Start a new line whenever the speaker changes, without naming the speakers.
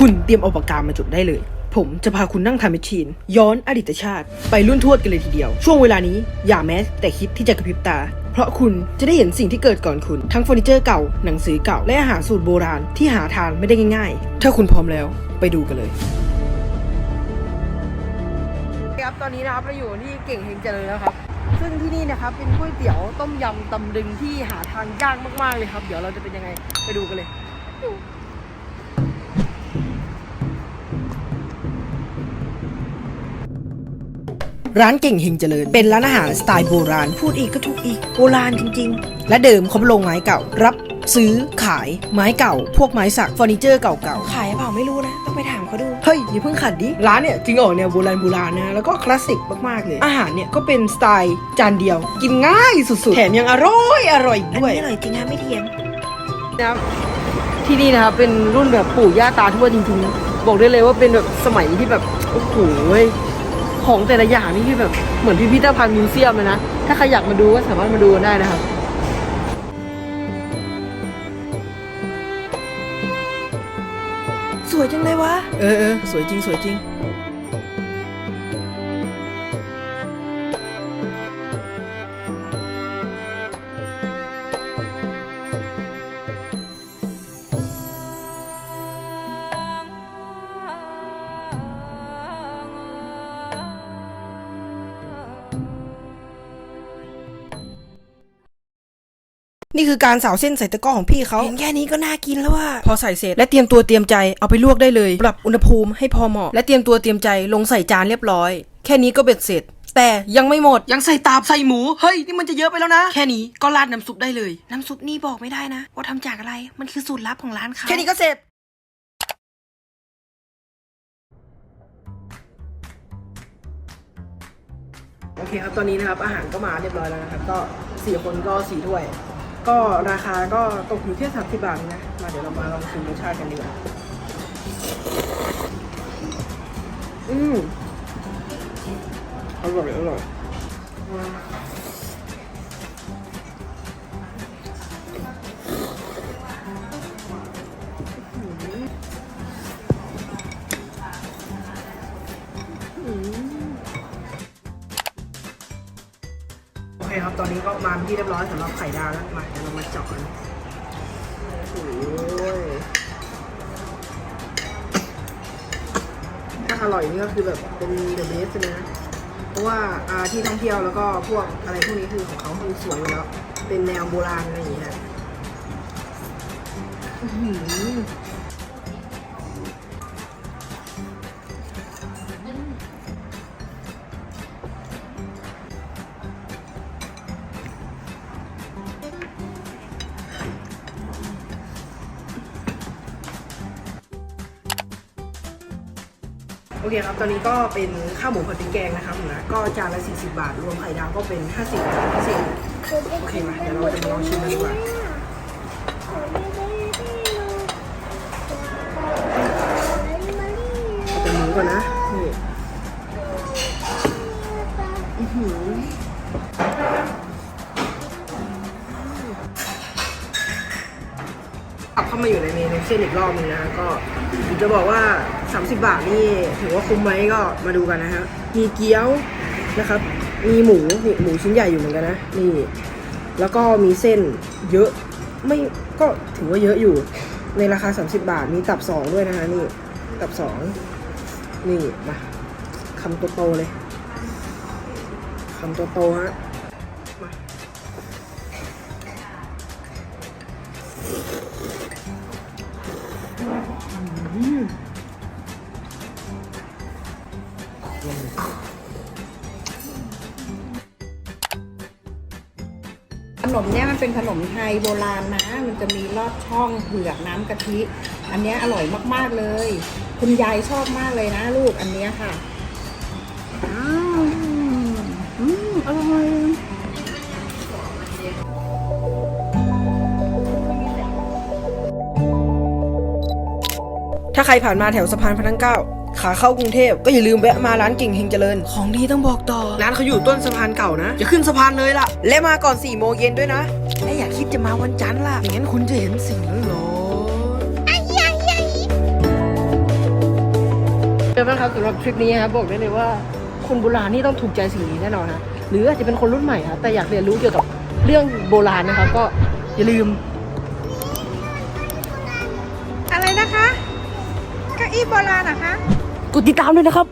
คุณเตรียมเอาปากกามาจดได้เลย ผมจะพาคุณนั่งทำแมชชีน ย้อนอดีตชาติ ไปรุ่นทวดกันเลยทีเดียว ช่วงเวลานี้อย่าแม้แต่คิดที่จะกระพริบตา เพราะคุณจะได้เห็นสิ่งที่เกิดก่อนคุณ ทั้งเฟอร์นิเจอร์เก่าหนังสือเก่าและอาหารสูตรโบราณที่หาทานไม่ได้ง่าย ๆ ถ้าคุณพร้อมแล้วไปดูกันเลยครับตอนนี้นะครับเราอยู่ที่เก่งเฮงเจริญแล้วครับ ซึ่งที่นี่นะครับเป็นก๋วยเตี๋ยวต้มยำตำลึงที่หาทานยากมากๆเลยครับ เดี๋ยวเราจะเป็นยังไงไปดูกันเลย ร้านเก่งเฮงเจริญ เป็นร้านอาหารสไตล์โบราณ พูดอีกก็ถูกอีก โบราณจริง ๆ และเดิมเขาเป็นโรงไม้เก่า รับซื้อขายไม้เก่า พวกไม้สักเฟอร์นิเจอร์เก่าๆ ขายเปล่าไม่รู้นะ ต้องไปถามเขาดู เฮ้ย อย่าเพิ่งขัดดิ ร้านเนี่ยจริงออกแนวโบราณโบราณนะ แล้วก็คลาสสิกมากๆเลย อาหารเนี่ยก็เป็นสไตล์จานเดียว กินง่ายสุดๆ แถมยังอร่อยอร่อยอีกด้วย
อร่อยจริงนะไม่เทียม
นะครับที่นี่นะครับเป็นรุ่นแบบปู่ย่าตาทวดจริงๆ บอกได้เลยว่าเป็นแบบสมัยที่แบบโอ้โห ของแต่ละอย่างนี่คือแบบเหมือนพิพิธภัณฑ์มิวเซียมเลยนะ ถ้าใครอยากมาดูก็สามารถมาดูกันได้นะครับ
สวยจังเลยวะ
เออเออสวยจริงสวยจริง นี่คือการสาวเส้นใส่ตะกร้อของพี่เขา
เห็นแค่นี้ก็น่ากินแล้วว่ะ
พอใส่เสร็จและเตรียมตัวเตรียมใจเอาไปลวกได้เลย ปรับอุณหภูมิให้พอเหมาะ และเตรียมตัวเตรียมใจลงใส่จานเรียบร้อย แค่นี้ก็เบ็ดเสร็จ แต่ยังไม่หมดยังใส่ตาบใส่หมูเฮ้ยนี่มันจะเยอะไปแล้วนะ แค่นี้ก็ราดน้ำซุปได้เลย
น้ำซุปนี่บอกไม่ได้นะ ว่าทำจากอะไรมันคือสูตรลับของร้านเขา
แค่นี้ก็เสร็จ โอเคครับตอนนี้นะครับอาหารก็มาเรียบร้อยแล้วนะครับก็สี่คนก็สี่ถ้วย ก็ราคาก็ตกอยู่ที่สามสิบบาทนะ มาเดี๋ยวเรามาลองชิมรสชาติกันดีกว่า อืมอร่อยอร่อย ครับ ตอนนี้ก็มาที่เรียบร้อยสำหรับไข่ดาวแล้วมาเดี๋ยวเรามาเจาะกันโอ้ยถ้าอร่อยนี่ก็คือแบบเป็นเดอะเบสเลยนะ เพราะว่าอ่าที่ท่องเที่ยวแล้วก็พวกอะไรพวกนี้คือของเขาคือสวยอยู่แล้ว เป็นแนวโบราณอะไรอย่างเงี้ย อื้อหือโอเคครับ ตอนนี้ก็เป็นข้าวหมูผัดพริกแกงนะครับนะก็จานละ 40 บาท รวมไข่ดาวก็เป็น 50บาทพิโอเคมาเดี๋ยวเราจะมาลองชิมกันดีกว่าเอาเป็นหมูก่อนนะนี่อือหือขับเข้ามาอยู่ในเมนูเส้นอีกรอบนึงนะก็จะบอกว่า 30 บาทนี่ถือว่าคุ้มไหมก็มาดูกันนะฮะมีเกี๊ยวนะครับ มีหมูนี่หมูชิ้นใหญ่อยู่เหมือนกันนะนี่ แล้วก็มีเส้นเยอะไม่ก็ถือว่าเยอะอยู่ ในราคา 30 บาทมีตับสองด้วยนะคะนี่ตับสองนี่มาคำโตๆเลยคำโตๆฮะ
นมเนี่ยมันเป็นขนมไทยโบราณนะ มันจะมีลอดช่องเผือกน้ำกะทิ อันเนี้ยอร่อยมากๆเลย คุณยายชอบมากเลยนะลูกอันเนี้ยค่ะอ้าวอืมอร่อย
ถ้าใครผ่านมาแถวสะพานพระนั่งเก้า ขาเข้ากรุงเทพก็อย่าลืมแวะมาร้านกิ่งเฮงเจริญ ของดีต้องบอกต่อ ร้านเขาอยู่ต้นสะพานเก่านะจะขึ้นสะพานเลยล่ะ และมาก่อน4ี่โมงเย็นด้วยนะ และอย่าคิดจะมาวันจันทร์ล่ะอย่างนั้นคุณจะเห็นสิ่งหลอนเป็นบ้าครับสำหรับทริปนี้ครับบอกได้เลยว่าคนโบราณนี่ต้องถูกใจสิ่งนี้แน่นอนนะหรืออาจจะเป็นคนรุ่นใหม่ครับแต่อยากเรียนรู้เกี่ยวกับเรื่องโบราณนะครับก็อย่าลืม
อะไรนะคะเก้าอี้โบราณนะคะ
กดติดตามด้วยนะครับ